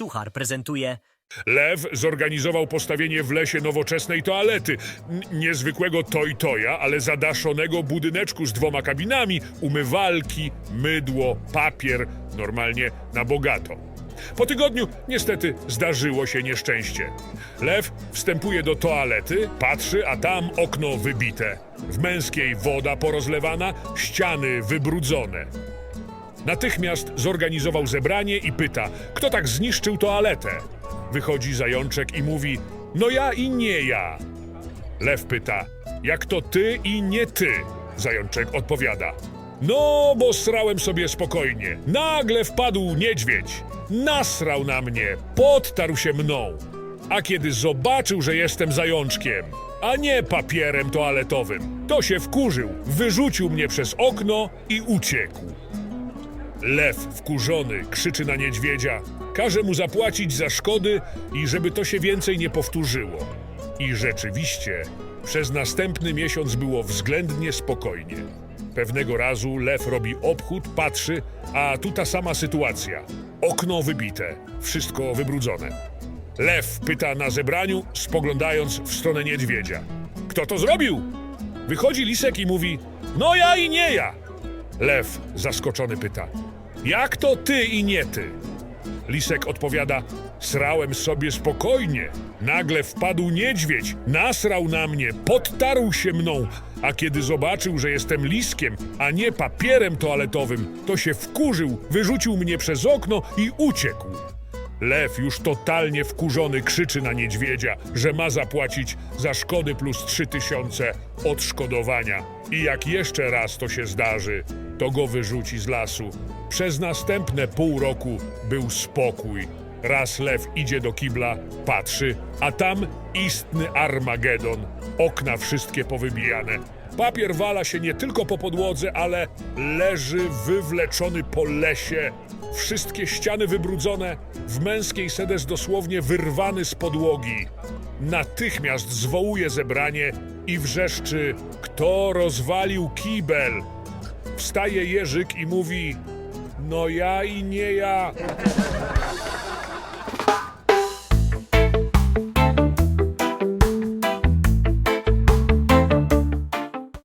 Suchar prezentuje Lew zorganizował postawienie w lesie nowoczesnej toalety. N- niezwykłego toj-toja, ale zadaszonego budyneczku z dwoma kabinami, umywalki, mydło, papier, normalnie na bogato. Po tygodniu niestety zdarzyło się nieszczęście. Lew wstępuje do toalety, patrzy, a tam okno wybite. W męskiej woda porozlewana, ściany wybrudzone. Natychmiast zorganizował zebranie i pyta, kto tak zniszczył toaletę. Wychodzi zajączek i mówi, no ja i nie ja. Lew pyta, jak to ty i nie ty? Zajączek odpowiada, no bo srałem sobie spokojnie. Nagle wpadł niedźwiedź, nasrał na mnie, podtarł się mną. A kiedy zobaczył, że jestem zajączkiem, a nie papierem toaletowym, to się wkurzył, wyrzucił mnie przez okno i uciekł. Lew wkurzony krzyczy na niedźwiedzia, każe mu zapłacić za szkody i żeby to się więcej nie powtórzyło. I rzeczywiście, przez następny miesiąc było względnie spokojnie. Pewnego razu lew robi obchód, patrzy, a tu ta sama sytuacja. Okno wybite, wszystko wybrudzone. Lew pyta na zebraniu, spoglądając w stronę niedźwiedzia. Kto to zrobił? Wychodzi lisek i mówi: No ja i nie ja. Lew zaskoczony pyta: Jak to ty i nie ty? Lisek odpowiada: Srałem sobie spokojnie. Nagle wpadł niedźwiedź, nasrał na mnie, podtarł się mną, a kiedy zobaczył, że jestem liskiem, a nie papierem toaletowym, to się wkurzył, wyrzucił mnie przez okno i uciekł. Lew już totalnie wkurzony krzyczy na niedźwiedzia, że ma zapłacić za szkody plus trzy tysiące odszkodowania. I jak jeszcze raz to się zdarzy, to go wyrzuci z lasu. Przez następne pół roku był spokój. Raz lew idzie do kibla, patrzy, a tam istny Armagedon. Okna wszystkie powybijane. Papier wala się nie tylko po podłodze, ale leży wywleczony po lesie. Wszystkie ściany wybrudzone, w męskiej sedes dosłownie wyrwany z podłogi. Natychmiast zwołuje zebranie i wrzeszczy: Kto rozwalił kibel? Wstaje Jerzyk i mówi: no ja i nie ja.